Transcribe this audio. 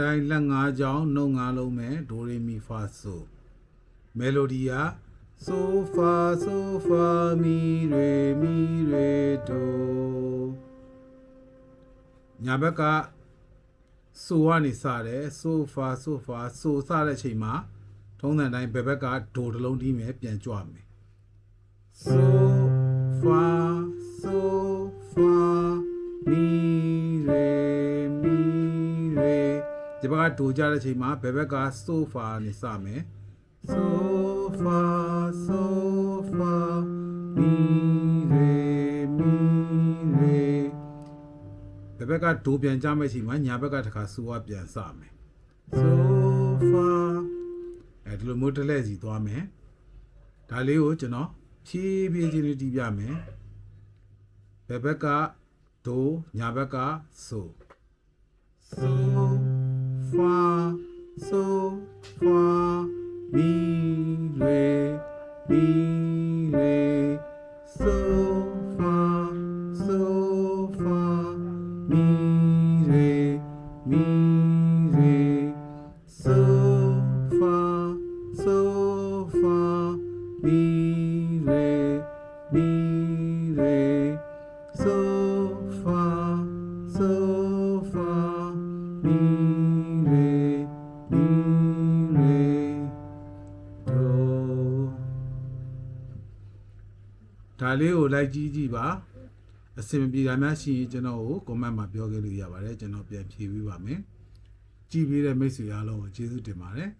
တိုင်းလက်၅ကြောင်းနှုတ်၅လုံးမဲ့ဒိုရီမီဖာဆိုမယ်လိုဒီယာဆိုဖာဆိုဖာမီရေမီရေဒိုညာဘက်ကဆိုကနေစတယ်ဆိုဖာဆိုဖာဆိုစတဲ့အချိန်မှာထုံးစံတိုင်းဘယ်ဘက်ကဒိုတစ်လုံးတီးမယ်ပြန်ကြွမယ် so fa so fa ဒီဘက်ကဒိုကြတဲ့အချိန်မှာဘယ်ဘက်က so fa နေစမယ် so fa so fa mi re mi re ဘယ်ဘက်ကဒိုပြန်ကြမယ့်အချိန်မှာညာဘက်ကတခါ so ကပြန်စမယ် so fa အဲဒီလိုမျိုးတစ်လဲစီသွားမယ်ဒါလေးကိုကျွန်တော်ဖြည်းဖြည်းချင်းလေးတီးပြမယ်ဘယ်ဘက်ကဒိုညာဘက်က so so fa so fa mi re mi re so fa so fa mi re mi re so fa so fa mi re mi ဒါလေးကိုလိုက်ကြည့်ကြည့်ပါအစင်မပြေတာများရှိရင်ကျွန်တော်ကို comment မှာပြောခဲ့လို့ရပါတယ်ကျွန်တော်ပြန်ဖြေပေးပါမယ်ကြည့်ပေးတဲ့မိတ်ဆွေအားလုံးကိုကျေးဇူးတင်ပါတယ်